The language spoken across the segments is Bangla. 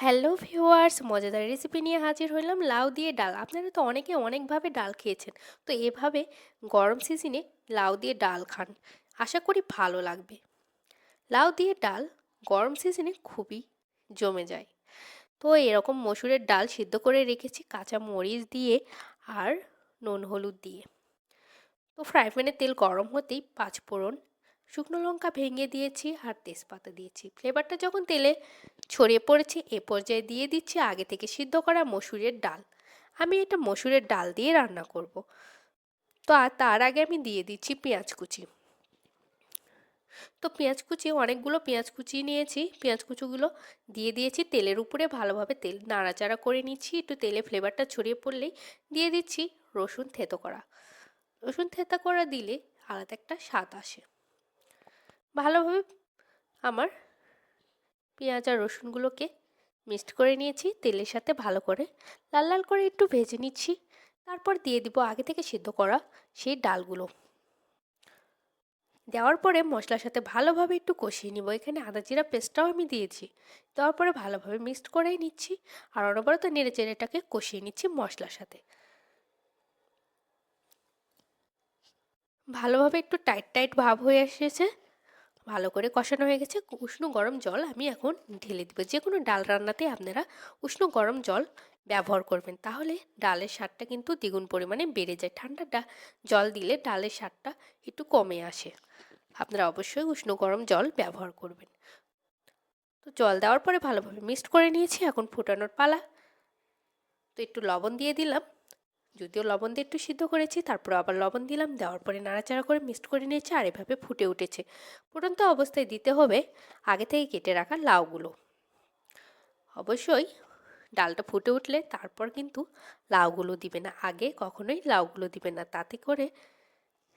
হ্যালো ভিউয়ার্স, মজাদার রেসিপি নিয়ে হাজির হলাম লাউ দিয়ে ডাল। আপনারা তো অনেকে অনেকভাবে ডাল খেয়েছেন। তো এভাবে গরম সিজনে লাউ দিয়ে ডাল খান। আশা করি ভালো লাগবে। লাউ দিয়ে ডাল গরম সিজনে খুবই জমে যায়। তো এরকম মসুরের ডাল সিদ্ধ করে রেখেছি কাঁচা মরিচ দিয়ে আর নুন হলুদ দিয়ে। তো ফ্রাই প্যানে তেল গরম হতেই পাঁচ ফোড়ন শুকনো লঙ্কা ভেঙে দিয়েছি আর তেজপাতা দিয়েছি। ফ্লেভারটা যখন তেলে ছড়িয়ে পড়েছে, এ পর্যায়ে দিয়ে দিচ্ছি আগে থেকে সিদ্ধ করা মসুরের ডাল। আমি এটা মসুরের ডাল দিয়ে রান্না করব। তো আর তার আগে আমি দিয়ে দিচ্ছি পেঁয়াজ কুচি। তো, পেঁয়াজ কুচি, অনেকগুলো পেঁয়াজ কুচি নিয়েছি। পেঁয়াজ কুচিগুলো দিয়ে দিয়েছি তেলের উপরে ভালোভাবে তেল, নাড়াচাড়া করে নিচ্ছি। একটু তেলে ফ্লেভারটা ছড়িয়ে পড়লেই দিয়ে দিচ্ছি রসুন থেতো করা। রসুন থেতা করা দিলে আলাদা একটা স্বাদ আসে। ভালোভাবে আমার পেঁয়াজ আর রসুনগুলোকে মিক্সড করে নিয়েছি, তেলের সাথে ভালো করে। লাল লাল করে একটু ভেজে নিচ্ছি, তারপর দিয়ে দিব আগে থেকে সিদ্ধ করা সেই ডালগুলো। দেওয়ার পরে মশলার সাথে ভালোভাবে একটু কষিয়ে নিব। এখানে আদা জিরা পেস্টটাও আমি দিয়েছি। দেওয়ার পরে ভালোভাবে মিক্সড করেই নিচ্ছি আর অনবরত নেড়ে চেড়েটাকে কষিয়ে নিচ্ছি মশলার সাথে। ভালোভাবে একটু টাইট টাইট ভাব হয়ে এসেছে। ভালো করে কষানো হয়ে গেছে। উষ্ণ গরম জল আমি এখন ঢেলে দেবো। যে কোনো ডাল রান্নাতে আপনারা উষ্ণ গরম জল ব্যবহার করবেন। তাহলে ডালের স্বাদটা কিন্তু দ্বিগুণ পরিমাণে বেড়ে যায়। ঠান্ডা জল দিলে ডালের স্বাদটা একটু কমে আসে। আপনারা অবশ্যই উষ্ণ গরম জল ব্যবহার করবেন। তো জল দেওয়ার পরে ভালোভাবে মিক্সড করে নিয়েছি। এখন ফুটানোর পালা। তো একটু লবণ দিয়ে দিলাম। যদিও লবণ দিয়ে একটু সিদ্ধ করেছি, তারপর আবার লবণ দিলাম, দেওয়ার পরে নাড়াচাড়া করে মিক্সড করে নিয়েছি আর এভাবে ফুটে উঠেছে। ফুটন্ত অবস্থায় দিতে হবে আগে থেকে কেটে রাখা লাউগুলো। অবশ্যই ডালটা ফুটে উঠলে তারপর কিন্তু লাউগুলো দিবে না, আগে কখনোই লাউগুলো দিবে না, তাতে করে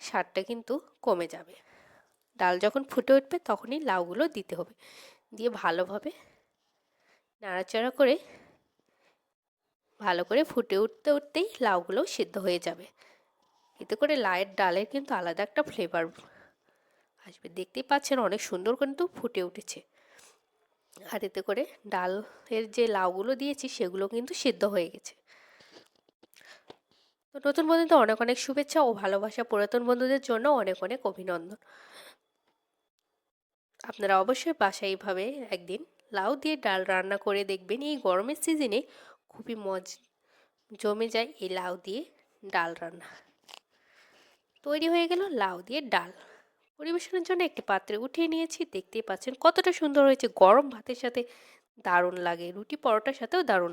স্বাদটা কিন্তু কমে যাবে। ডাল যখন ফুটে উঠবে তখনই লাউগুলো দিতে হবে। দিয়ে ভালোভাবে নাড়াচাড়া করে ভালো করে ফুটে উঠতে উঠতেই লাউগুলো সিদ্ধ হয়ে যাবে। এতে করে লায়ের ডালের কিন্তু আলাদা একটা ফ্লেভার আসবে। দেখতেই পাচ্ছেন অনেক সুন্দর কিন্তু ফুটে উঠেছে। আর এতে করে ডালের যে লাউগুলো দিয়েছি সেগুলো কিন্তু সিদ্ধ হয়ে গেছে। তো নতুন বন্ধুদের অনেক অনেক শুভেচ্ছা ও ভালোবাসা পুরাতন বন্ধুদের জন্য অনেক অনেক অভিনন্দন। আপনারা অবশ্যই বাসায় এইভাবে একদিন লাউ দিয়ে ডাল রান্না করে দেখবেন। এই গরমের সিজনে খুবই মজ, জমে যায় এই লাউ দিয়ে ডাল রান্না। তৈরি হয়ে গেল লাউ দিয়ে ডাল। পরিবেশনের জন্য একটি পাত্রে উঠিয়ে নিয়েছি, দেখতেই পাচ্ছেন কতটা সুন্দর হয়েছে। গরম ভাতের সাথে দারুণ লাগে, রুটি পরোটার সাথেও দারুণ